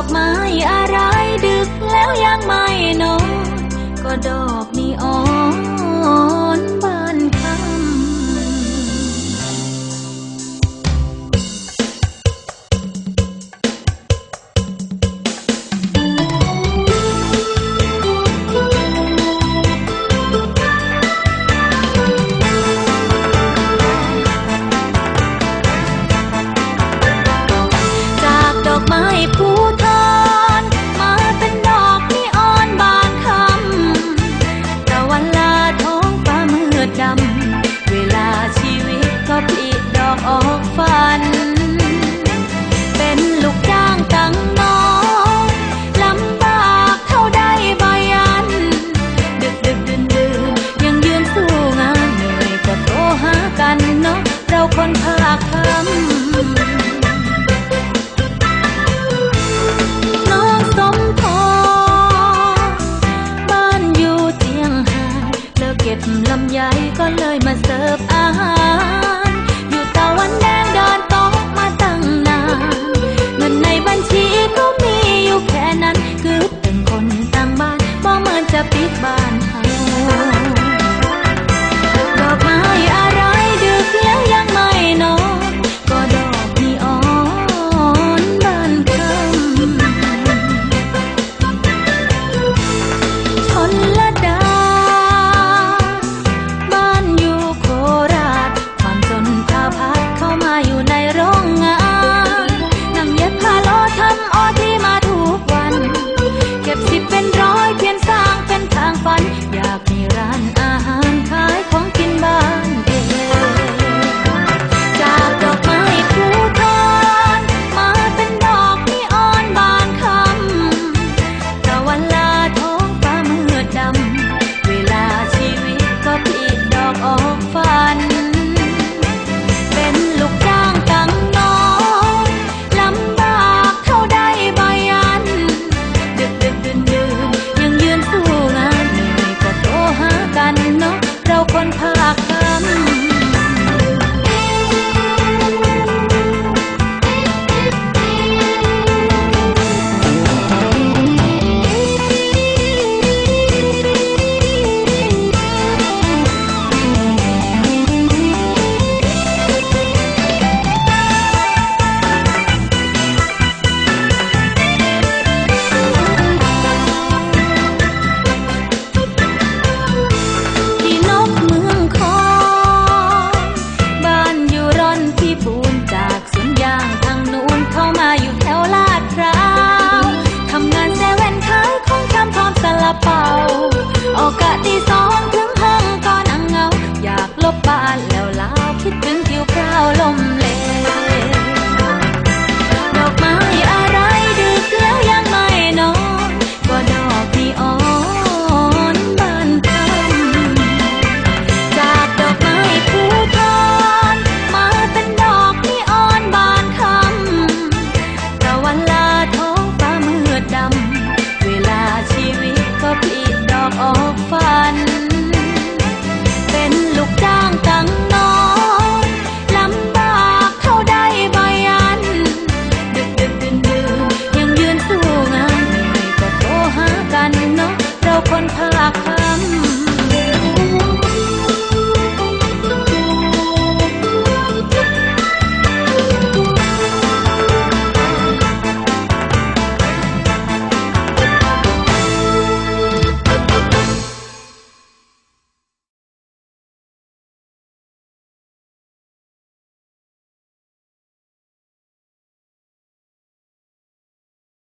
อกไม้อะไรดึกแล้วยังไม่นอนก็ดอกนีออนบานคำจากดอกไม้พูด up I Ph